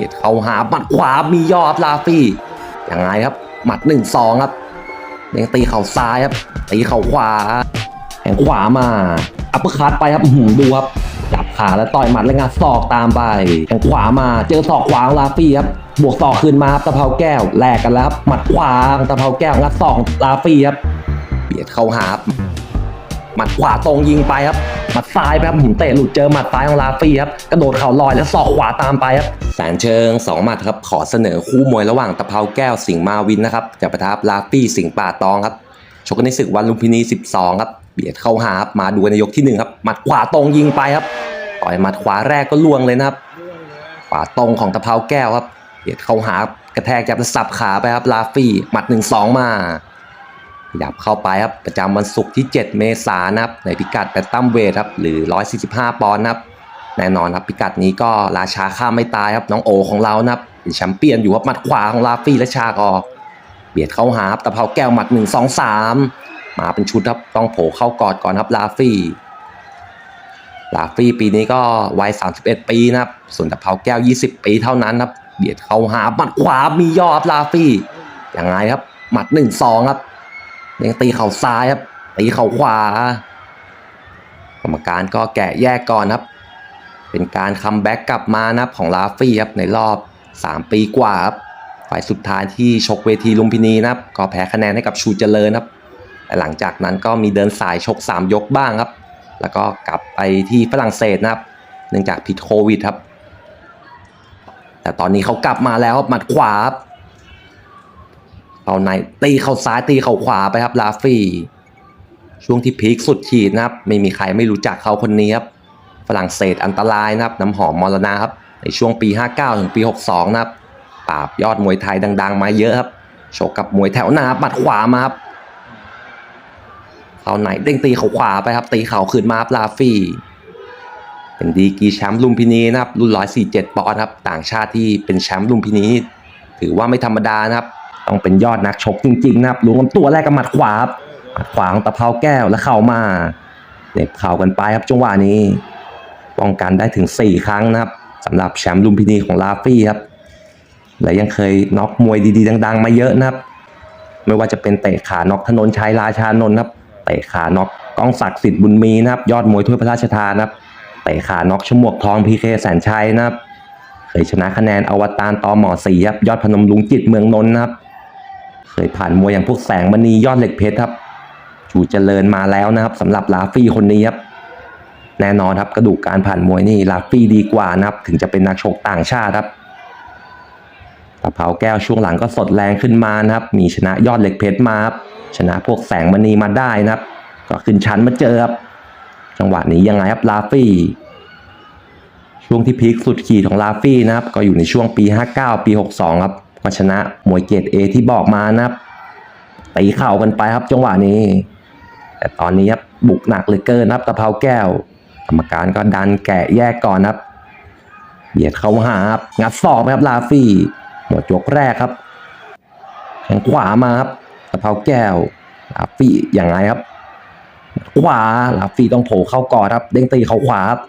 บียดเข้าหาหมัดขวามียอดลาฟี่ยังไงครับ หมัดหนึ่งสองครับเด้งตีเข่าซ้ายครับตีเข่าขวาแขงขวามา อัปเปอร์คัตไปครับหือดูครับจับขาแล้วต่อยหมัดแล้วงัดศอกตามไปแขงขวามาเจอศอกขวาของลาฟี่ครับบวกศอกคืนมาครับตะเภาแก้วแลกกันแล้วครับหมัดขวาตะเภาแก้วงัดศอกลาฟี่ครับเบียดเข้าหาครับหมัดขวาตรงยิงไปครับ หมัดซ้ายไปครับหืมเตะหลุดเจอหมัดซ้ายของลาฟี่ครับกระโดดเข่าลอยแล้วศอกขวาตามไปครับแสนเชิง2หมัดครับขอเสนอคู่มวยระหว่างตะเภาแก้วสิงห์มาวินนะครับจะประทับลาฟี่สิงห์ป่าตองครับชกกันในศึกวันลุมพินี 12 ครับเบียดเข้าหาครับมาดูในยกที่ 1 ครับหมัดขวาตรงยิงไปครับต่อยหมัดขวาแรกก็ล่วงเลยนะครับขวาตรงของตะเภาแก้วครับเบียดเข้าหากระแทกจับแล้วสับขาไปครับลาฟี่หมัด1-2 มา ขยับเข้าไปครับประจำวันศุกร์ที่ 7 เมษายนะครับในพิกัดแบตตัมเวทครับหรือ 145 ปอนด์นะครับแน่นอนครับพิกัดนี้ก็ราชาข้าไม่ตายครับน้องโอของเรานะครับเป็นแชมเปี้ยนอยู่ครับหมัดขวาของลาฟี่และชากออกเบียดเข้าหาครับตะเภาแก้วหมัด 1 2 3 มาเป็นชุดครับต้องโผล่เข้ากอดก่อนครับลาฟี่ลาฟี่ปีนี้ก็วัย 31 ปีนะครับส่วนตะเภาแก้ว 20 ปีเท่านั้นครับเบียดเข้าหาหมัดขวามียอดลาฟี่ยังไงครับหมัด 1 2 ครับ ยังตีเข่าซ้ายครับตีเข่าขวา กรรมการก็แกะแยกก่อนครับ เป็นการคัมแบ็กกลับมานะของลาฟี่ครับในรอบ 3 ปีกว่าครับฝ่ายสุดท้ายที่ชกเวทีลุมพินีนะครับก็แพ้คะแนนให้กับชูเจริญครับแต่หลังจากนั้นก็มีเดินสายชก 3 ยกบ้างครับ แล้วก็กลับไปที่ฝรั่งเศสนะครับ เนื่องจากผิดโควิดครับ แต่ตอนนี้เขากลับมาแล้วหมัดขวาครับ เอาในตีเข้าซ้ายตีเข้าขวาไปครับลาฟี่ช่วงที่พีคสุดขีดนะครับ ไม่มีใครไม่รู้จักเขาคนนี้ครับฝรั่งเศสอันตรายนะครับ น้ำหอมมรณะครับ ในช่วงปี 59 ถึงปี 62 นะครับปราบยอดมวยไทยดัง ๆ มาเยอะครับโชกกับมวยแถวหน้าครับหมัดขวามาครับเอาไหนเด้งตีเข่าขวาไปครับ ตีเข่าขึ้นมาครับลาฟี่เป็นดีกีแชมป์ลุมพินีนะครับ รุ่น 147 ปอนด์ครับ ต่างชาติที่เป็นแชมป์ลุมพินีถือว่าไม่ธรรมดานะครับ ต้องเป็นยอดนักชกจริงๆนะครับรวมลำตัวแรกกับหมัดขวาครับหมัดขวาของตะเภาแก้วแล้วเข่ามาเหน็บเข่ากันไปครับจังหวะนี้ ป้องกันได้ถึง 4 ครั้งนะครับสำหรับแชมป์ลุมพินีของลาฟี่ครับ และยังเคยน็อกมวยดีๆ ดัง ๆ มาเยอะนะครับ ไม่ว่าจะเป็นเตะขาน็อกถนนชัยราชานนท์นะครับเตะขาน็อกก้องศักดิ์สิทธิ์บุญมีนะครับ ยอดมวยถ้วยพระราชทานนะครับเตะขาน็อกชมวกทองพีเคแสนชัยนะครับเคยชนะคะแนนอวตารตอหมอสีครับยอดพนมลุงจิตเมืองนนท์นะครับ เคยผ่านมวยอย่างพวกแสงมณียอดเหล็กเพชรครับชูเจริญมาแล้วนะครับสำหรับลาฟี่คนนี้ครับแน่นอนครับกระดูกการผ่านมวยนี่ลาฟี่ดีกว่านะครับ ถึงจะเป็นนักชกต่างชาติครับตะเภาแก้วช่วงหลังก็สดแรงขึ้นมานะครับ มีชนะยอดเหล็กเพชรมาครับชนะพวกแสงมณีมาได้นะครับ ก็ขึ้นชั้นมาเจอครับจังหวะนี้ยังไงครับลาฟี่ช่วงที่พีคสุดขีดของลาฟี่นะครับ ก็อยู่ในช่วงปี 59 ปี 62 ครับ ก็ชนะมวยเกรดเอที่บอกมานะครับตีเข่ากันไปครับจังหวะนี้ แต่ตอนนี้ครับบุกหนักเลือเกินนะครับตะเภาแก้ว กรรมการก็ดันแกะแยกก่อนครับเบียดเข้าหาครับงัดศอกไปครับลาฟี่หมดยกแรกครับแข้งขวามาครับตะเภาแก้วลาฟี่อย่างไรครับ ขวาลาฟี่ต้องโผล่เข้ากอดครับ เด้งตีเขาขวาครับ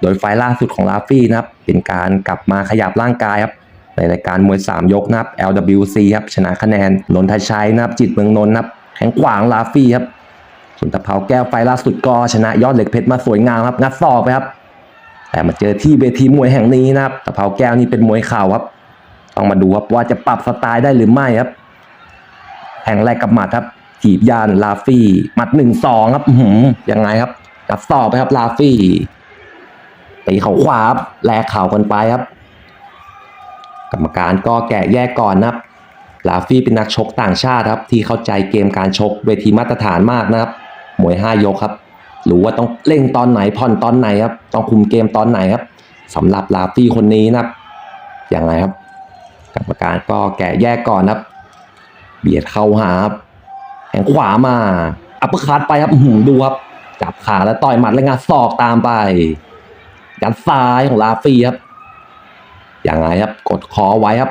โดยไฟล่าสุดของลาฟี่นะครับ เป็นการกลับมาขยับร่างกายครับ ในรายการมวย 3 ยกนะครับ LWC ครับชนะคะแนนนนทชัยนะครับจิตเมืองนนท์นะครับแข็งขวางลาฟี่ครับส่วนตะเภาแก้วไฟล่าสุดก็ชนะยอดเหล็กเพชรมาสวยงามครับ งัดศอกไปครับ แต่มาเจอที่เวทีมวยแห่งนี้นะครับตะเภาแก้วนี่เป็นมวยเข่าครับ ต้องมาดูครับว่าจะปรับสไตล์ได้หรือไม่ครับแข่งแรกกับหมัดครับจีบยานลาฟี่หมัดหนึ่งสองครับหือยังไงครับกัดศอกไปครับลาฟี่ตีเข่าขวาแลกเข่ากันไปครับ กรรมการก็แกะแยกก่อนนะครับลาฟี่เป็นนักชกต่างชาติครับ ที่เข้าใจเกมการชกเวทีมาตรฐานมากนะครับมวยห้ายกครับรู้ว่าต้องเร่งตอนไหนผ่อนตอนไหนครับ ต้องคุมเกมตอนไหนครับสำหรับลาฟี่คนนี้นะครับ อย่างไรครับ กรรมการก็แกะแยกก่อนครับ เบียดเข้าหาครับแขงขวามา อัปเปอร์คัตไปครับหือดูครับจับขาแล้วต่อยหมัดแล้วงัดศอกตามไปยัดซ้ายของลาฟี่ครับ อย่างไรครับกดคอไว้ครับ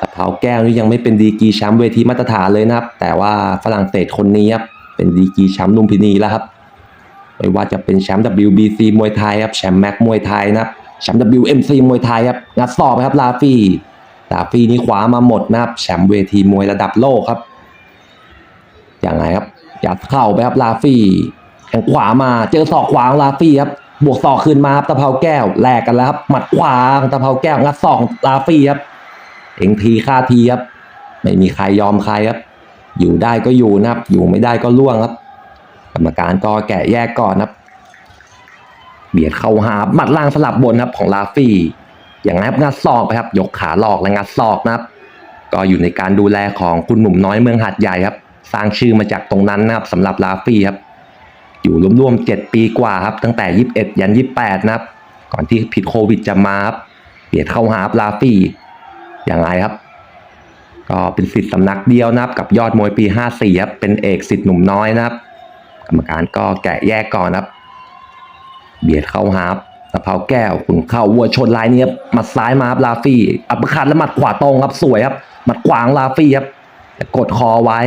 ตะเภาแก้วนี่ยังไม่เป็นดีกีแชมป์เวทีมาตรฐานเลยนะครับ แต่ว่าฝรั่งเศสคนนี้ครับเป็นดีกีแชมป์ลุมพินีแล้วครับไม่ว่าจะเป็นแชมป์ WBC มวยไทยครับแชมป์แม็กมวยไทยนะครับแชมป์ WMC มวยไทยครับงัดศอกไปครับลาฟี่ลาฟี่นี่คว้ามาหมดนะครับแชมป์เวทีมวยระดับโลกครับอยังไงครับยัดเข่าไปครับลาฟี่แข้งขวามาเจอศอกขวาของลาฟี่ครับ บวกศอกขึ้นมาครับตะเภาแก้วแลกกันแล้วครับหมัดขวาของตะเภาแก้วงัดศอกของลาฟี่ครับเองทีค่าทีครับ ไม่มีใครยอมใครครับ อยู่ได้ก็อยู่นะครับ อยู่ไม่ได้ก็ล่วงครับ กรรมการก็แกะแยกก่อนครับ เบียดเข้าหาหมัดล่างสลับบนครับของลาฟี่ อย่างนั้นครับงัดศอกไปครับ ยกขาหลอกและงัดศอกนะครับ ก็อยู่ในการดูแลของคุณหนุ่มน้อยเมืองหัดใหญ่ครับ สร้างชื่อมาจากตรงนั้นนะครับสำหรับลาฟี่ครับ อยู่รวมๆเจ็ดปีกว่าครับ ตั้งแต่ยี่สิบเอ็ดยันยี่สิบแปดนะครับ ก่อนที่ผิดโควิดจะมาครับเบียดเข้าหาลาฟี่อย่างไรครับ ก็เป็นสิทธิ์สำนักเดียวนะครับกับยอดมวยปี 54 ครับ เป็นเอกสิทธิ์หนุ่มน้อยนะครับ กรรมการก็แกะแยกก่อนครับ เบียดเข้าหาตะเภาแก้วขุนเข้าวัวชนลายนี้ครับมัดซ้ายมาครับลาฟี่ อัปเปอร์คัดแล้วหมัดขวาตรงครับสวยครับหมัดขวางลาฟี่ครับกดคอไว้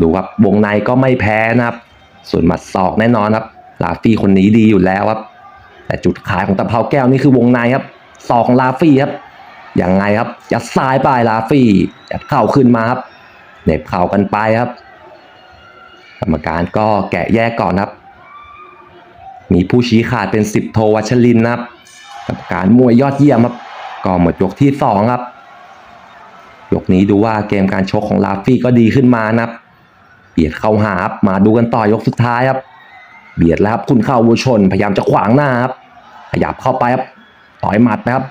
ดูครับวงในก็ไม่แพ้นะครับ ส่วนหมัดศอกแน่นอนครับลาฟี่คนนี้ดีอยู่แล้วครับ แต่จุดขายของตะเภาแก้วนี่คือวงในครับศอกของลาฟี่ครับยังไงครับยัดซ้ายไปลาฟี่ยัดเข่าขึ้นมาครับเหน็บเข่ากันไปครับ กรรมการก็แกะแยกก่อนครับ มีผู้ชี้ขาดเป็นสิบโทวัชรินนะครับกรรมการมวยยอดเยี่ยมครับก็หมดยกที่สองครับยกนี้ดูว่าเกมการชกของลาฟี่ก็ดีขึ้นมานะครับ เบียดเข้าหาครับมาดูกันต่อยกสุดท้ายครับ เบียดแล้วครับคุณเข้าวัวชน พยายามจะขวางหน้าครับขยับเข้าไปครับต่อยหมัดนะครับ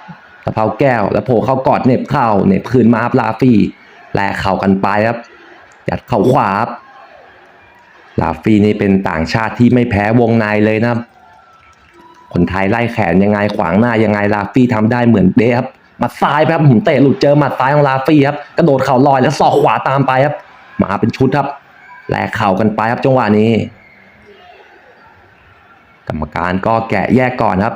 ตะเภาแก้ว แล้วโผล่เข้ากอดเน็บเข่าเน็บคืนมาครับลาฟี่แลกเข่ากันไปครับยัดเข่าขวาครับลาฟี่นี่เป็นต่างชาติที่ไม่แพ้วงในเลยนะครับ คนไทยไล่แขนยังไงขวางหน้ายังไงลาฟี่ทำได้เหมือนเดครับมัดซ้ายครับผมเตะหลุดเจอหมัดซ้ายของลาฟี่ครับกระโดดเข่าลอยแล้วศอกขวาตามไปครับมาเป็นชุดครับ แลกเข่ากันไปครับจังหวะนี้ กรรมการก็แกะแยกก่อนครับ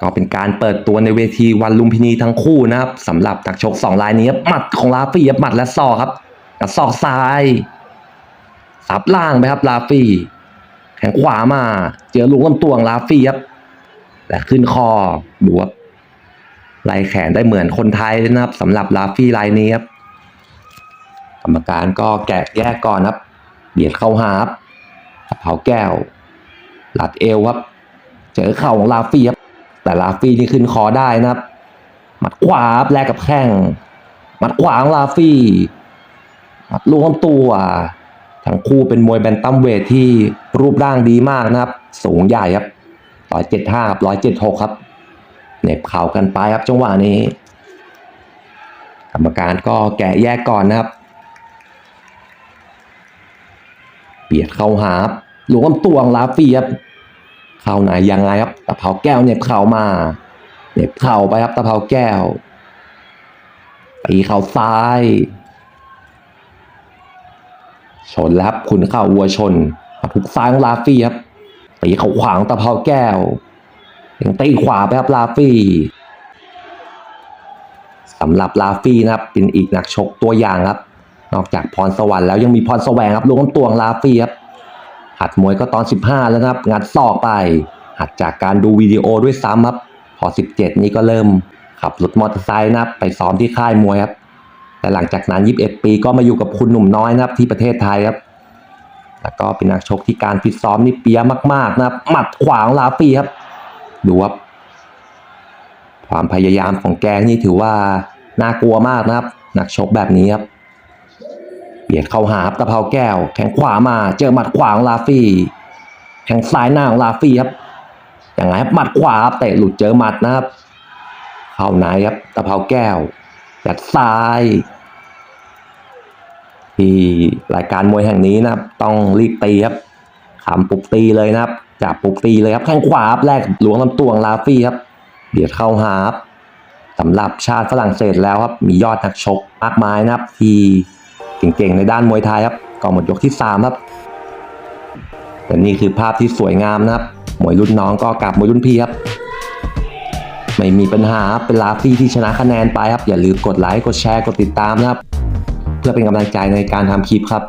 ก็เป็นการเปิดตัวในเวทีวันลุมพินีทั้งคู่นะครับสำหรับนักชกสองรายนี้ครับหมัดของลาฟี่ครับหมัดและศอกครับกับศอกซ้ายสับล่างไปครับลาฟี่ แขงขวามา เจอลูกลำตัวของลาฟี่ครับและขึ้นคอดูครับไล่แขนได้เหมือนคนไทยเลยนะครับสำหรับลาฟี่รายนี้ครับ กรรมการก็แกะแยกก่อนครับ เบียดเข้าหารับเผาแก้ว หลัดเอวครับ เจอเข่าของลาฟี่ครับ แต่ลาฟี่นี่ขึ้นคอได้นะครับ หมัดขวาครับแลกกับแข้ง หมัดขวาของลาฟี่ หมัดลวงตัว ทั้งคู่เป็นมวยแบนตัมเวทที่รูปร่างดีมากนะครับ สูงใหญ่ครับร้อยเจ็ดห้ารับร้อยเจ็ดหกครับเหน็บเข่ากันไปครับจังหวะนี้ กรรมการก็แกะแยกก่อนนะครับ เบียดเข้าหาบหลวงตัวงลาฟี่ครับเข้าไหนยังไงครับตะเภาแก้วเหน็บเข่ามาเหน็บเข่าไปครับตะเภาแก้วตีเข่าซ้าย ชนแล้วครับคุณเข้าวัวชนทุกซ้ายของลาฟี่ครับตีเข่าขวางตะเภาแก้วยังตีขวาไปครับลาฟี่สำหรับลาฟี่นะครับเป็นอีกนักชกตัวอย่างครับ นอกจากพรสวรรค์แล้วยังมีพรแสวงครับลงตัวของลาฟี่ครับหัดมวยก็ตอน 15 แล้วครับ งัดศอกไป หัดจากการดูวิดีโอด้วยซ้ำครับ พอ 17 นี้ก็เริ่มขับรถมอเตอร์ไซค์นะครับไปซ้อมที่ค่ายมวยครับแต่หลังจากนั้น 21 ปีก็มาอยู่กับคุณหนุ่มน้อยนะครับที่ประเทศไทยครับ แล้วก็เป็นนักชกที่การฟิตซ้อมนี่เปียมาก ๆ นะครับ หมัดขวางลาฟีครับ ดูครับ ความพยายามของแกนี่ถือว่าน่ากลัวมากนะครับ นักชกแบบนี้ครับ เบียดเข้าหาครับตะเภาแก้วแข้งขวามาเจอหมัดขวาของลาฟี่แข้งซ้ายหน้าของลาฟี่ครับอย่างไรครับหมัดขวาครับเตะหลุดเจอหมัดนะครับเข้าไหนครับตะเภาแก้วยัดซ้ายที่รายการมวยแห่งนี้นะครับ ต้องรีบตีครับขำปุกตีเลยนะครับจับปุกตีเลยครับแข้งขวาครับแรกหลวงลำตัวของลาฟี่ครับเบียดเข้าหาครับสำหรับชาติฝรั่งเศสแล้วครับ มียอดนักชกมากมายนะครับ ที่ เก่งๆในด้านมวยไทยครับกอบหมดยกที่สามครับแต่นี่คือภาพที่สวยงามนะครับมวยรุ่นน้องก็กลับมวยรุ่นพี่ครับ ไม่มีปัญหาเป็นลาฟี่ที่ชนะคะแนนไปครับ อย่าลืมกดไลค์กดแชร์กดติดตามนะครับ เพื่อเป็นกำลังใจในการทำคลิปครับ